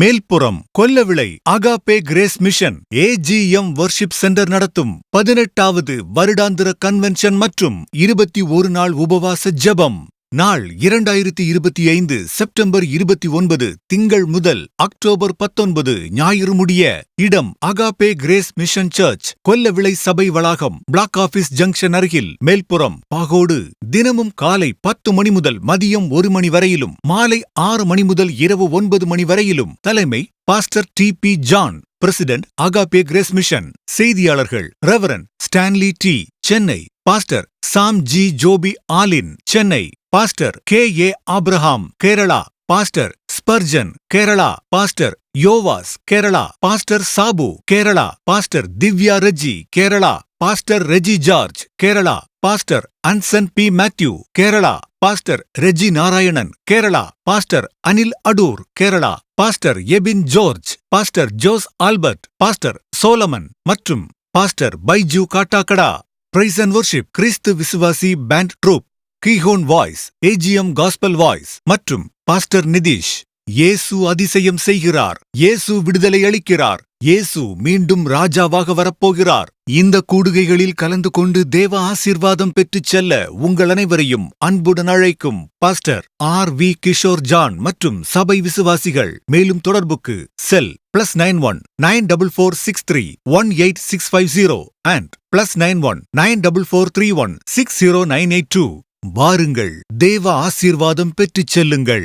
Melpuram Kollavilai Agape Grace Mission AGM worship centre நடத்தும் பதினெட்டாவது வருடாந்திர கன்வென்ஷன் மற்றும் இருபத்தி ஒரு நாள் உபவாச ஜெபம். நாள் இரண்டாயிரத்தி இருபத்தி ஐந்து செப்டம்பர் இருபத்தி ஒன்பது திங்கள் முதல் அக்டோபர் பத்தொன்பது ஞாயிறு முடிய இடம் Agape Grace Mission church Kollavilai சபை வளாகம் பிளாக் ஆபீஸ் ஜங்ஷன் அருகில் மேல்புறம் பாகோடு. தினமும் காலை பத்து மணி முதல் மதியம் ஒரு மணி வரையிலும் மாலை ஆறு மணி முதல் இரவு ஒன்பது மணி வரையிலும். தலைமை pastor T P John president Agape Grace Mission செய்தியாளர்கள் reverend Stanley T Chennai pastor Sam G Joby Alin Chennai pastor K A Abraham Kerala pastor Spurgeon Kerala pastor Yovas Kerala pastor Sabu Kerala pastor Divya Reji Kerala pastor Reji George Kerala pastor Anson P Mathew Kerala pastor Reji Narayanan Kerala pastor Anil Adoor Kerala pastor Ebin George pastor Jose Albert pastor Solomon மற்றும் pastor Baiju Kattakada praise and worship கிறிஸ்து விசுவாசி band troupe Gihon voice AGM gospel voice மற்றும் pastor Nitish. இயேசு அதிசயம் செய்கிறார் இயேசு விடுதலை அளிக்கிறார் இயேசு மீண்டும் ராஜாவாக வரப்போகிறார். இந்த கூடுகைகளில் கலந்து கொண்டு தேவ ஆசீர்வாதம் பெற்றுச் செல்ல உங்கள் அனைவரையும் அன்புடன் அழைக்கும் pastor R V Kishore John மற்றும் சபை விசுவாசிகள். மேலும் தொடர்புக்கு cell plus nine one nine double four six three one eight six five zero and plus nine one nine double four three one six zero nine eight two வாருங்கள். தேவ ஆசீர்வாதம் பெற்றுச் செல்லுங்கள்.